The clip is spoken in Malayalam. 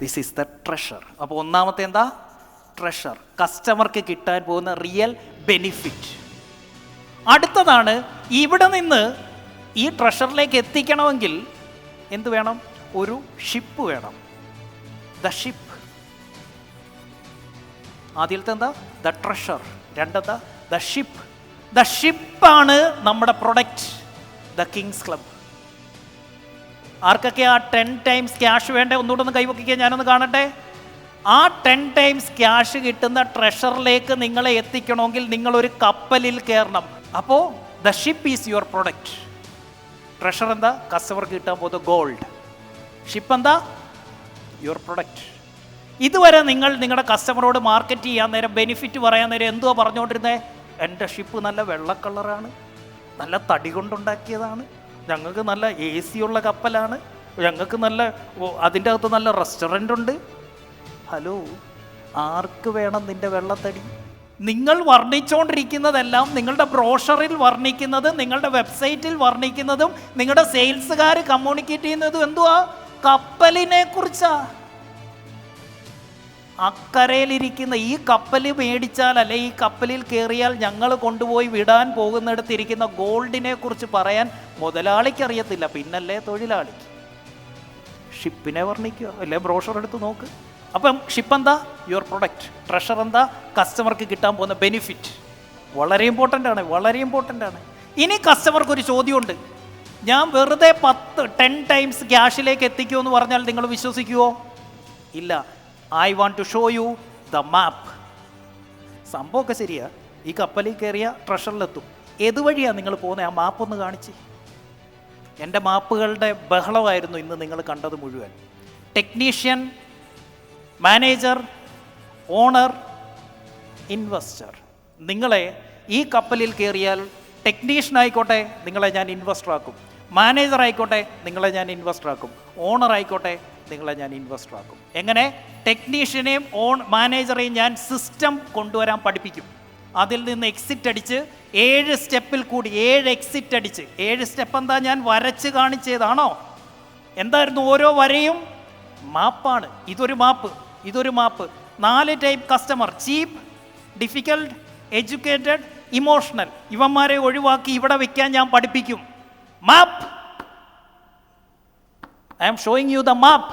ദിസ് ഈസ് ദ ട്രഷർ അപ്പോൾ ഒന്നാമത്തെ എന്താ? ട്രഷർ കസ്റ്റമർക്ക് കിട്ടാൻ പോകുന്ന റിയൽ ബെനിഫിറ്റ് അടുത്തതാണ് ഇവിടെ നിന്ന് ഈ ട്രഷറിലേക്ക് എത്തിക്കണമെങ്കിൽ എന്ത് വേണം? ഒരു ഷിപ്പ് വേണം. ദ ഷിപ്പ് ആദ്യത്തെ എന്താ? ദ ട്രഷർ രണ്ടെന്താ ദ ഷിപ്പ് ദ ഷിപ്പാണ് നമ്മുടെ പ്രൊഡക്റ്റ് ദ കിങ്സ് ക്ലബ് ആർക്കൊക്കെ ആ ടെൻ ടൈംസ് ക്യാഷ് വേണ്ടേ? ഒന്നുകൂടെ ഒന്ന് കൈവക്കിക്കുക ഞാനൊന്ന് കാണട്ടെ. ആ ടെൻ ടൈംസ് ക്യാഷ് കിട്ടുന്ന ട്രഷറിലേക്ക് നിങ്ങളെ എത്തിക്കണമെങ്കിൽ നിങ്ങളൊരു കപ്പലിൽ കയറണം. അപ്പോൾ the ship is your product. Treasure എന്താ? കസ്റ്റമർക്ക് കിട്ടാൻ പോകുന്നത് ഗോൾഡ്. ഷിപ്പ് എന്താ? Your product. ഇതുവരെ നിങ്ങൾ നിങ്ങളുടെ കസ്റ്റമറോട് മാർക്കറ്റ് ചെയ്യാൻ നേരം ബെനിഫിറ്റ് പറയാൻ നേരം എന്തുവാ പറഞ്ഞുകൊണ്ടിരുന്നത് എന്റെ ഷിപ്പ് നല്ല വെള്ള കളറാണ്. നല്ല തടി കൊണ്ടുണ്ടാക്കിയതാണ്. ഞങ്ങൾക്ക് നല്ല എ സി ഉള്ള കപ്പലാണ്. ഞങ്ങൾക്ക് നല്ല അതിന്റെ അകത്ത് നല്ല റെസ്റ്റോറന്റ് ഉണ്ട്. ഹലോ ആർക്ക് വേണം നിന്റെ വെള്ളത്തടി? നിങ്ങൾ വർണിച്ചുകൊണ്ടിരിക്കുന്നതെല്ലാം നിങ്ങളുടെ ബ്രോഷറിൽ വർണിക്കുന്നത് നിങ്ങളുടെ വെബ്സൈറ്റിൽ വർണിക്കുന്നതും നിങ്ങളുടെ സെയിൽസുകാർ കമ്മ്യൂണിക്കേറ്റ് ചെയ്യുന്നതും എന്തുവാ? കപ്പലിനെ കുറിച്ചാ അക്കരയിലിരിക്കുന്ന ഈ കപ്പൽ മേടിച്ചാൽ അല്ലെ ഈ കപ്പലിൽ കയറിയാൽ ഞങ്ങൾ കൊണ്ടുപോയി വിടാൻ പോകുന്നിടത്തിരിക്കുന്ന ഗോൾഡിനെ കുറിച്ച് പറയാൻ മുതലാളിക്ക് അറിയത്തില്ല. പിന്നല്ലേ തൊഴിലാളിക്ക് ഷിപ്പിനെ വർണിക്കുക അല്ലേ ബ്രോഷർ എടുത്ത് നോക്ക്. അപ്പം ഷിപ്പ് എന്താ? യുവർ പ്രൊഡക്റ്റ് ട്രഷർ എന്താ? കസ്റ്റമർക്ക് കിട്ടാൻ പോകുന്ന ബെനിഫിറ്റ് വളരെ ഇമ്പോർട്ടന്റ് ആണ് വളരെ ഇമ്പോർട്ടന്റ് ആണ്. ഇനി കസ്റ്റമർക്ക് ഒരു ചോദ്യമുണ്ട്. ഞാൻ വെറുതെ പത്ത് ടെൻ ടൈംസ് ക്യാഷിലേക്ക് എത്തിക്കുമോ എന്ന് പറഞ്ഞാൽ നിങ്ങൾ വിശ്വസിക്കുമോ ഇല്ല. I want to show you the map സംഭവമൊക്കെ ശരിയാ. ഈ കപ്പലിൽ കയറിയ ട്രഷറിലെത്തും ഏതുവഴിയാണ് നിങ്ങൾ പോകുന്നത് ആ മാപ്പ് ഒന്ന് കാണിച്ച്. എന്റെ മാപ്പുകളുടെ ബഹളമായിരുന്നു ഇന്ന് നിങ്ങൾ കണ്ടത് മുഴുവൻ. ടെക്നീഷ്യൻ മാനേജർ ഓണർ ഇൻവെസ്റ്റർ നിങ്ങളെ ഈ കപ്പലിൽ കയറിയാൽ ടെക്നീഷ്യൻ ആയിക്കോട്ടെ നിങ്ങളെ ഞാൻ ഇൻവെസ്റ്റർ ആക്കും. മാനേജർ ആയിക്കോട്ടെ നിങ്ങളെ ഞാൻ ഇൻവെസ്റ്റർ ആക്കും. ഓണർ ആയിക്കോട്ടെ നിങ്ങളെ ഞാൻ ഇൻവെസ്റ്റർ ആക്കും. എങ്ങനെ? ടെക്നീഷ്യനെയും ഓൺ മാനേജറെയും ഞാൻ സിസ്റ്റം കൊണ്ടുവരാൻ പഠിപ്പിക്കും. അതിൽ നിന്ന് എക്സിറ്റ് അടിച്ച് ഏഴ് സ്റ്റെപ്പിൽ കൂടി ഏഴ് എക്സിറ്റ് അടിച്ച്. ഏഴ് സ്റ്റെപ്പ് എന്താ ഞാൻ വരച്ച് കാണിച്ചതാണോ? എന്തായിരുന്നു ഓരോ വരയും? മാപ്പാണ്. ഇതൊരു മാപ്പ്. ഇതൊരു മാപ്പ്. നാല് type customer cheap difficult educated emotional ഇവന്മാരെ ഒഴിവാക്കി ഇവിടെ വെക്കാൻ ഞാൻ പഠിപ്പിക്കും. Map. I am showing you the map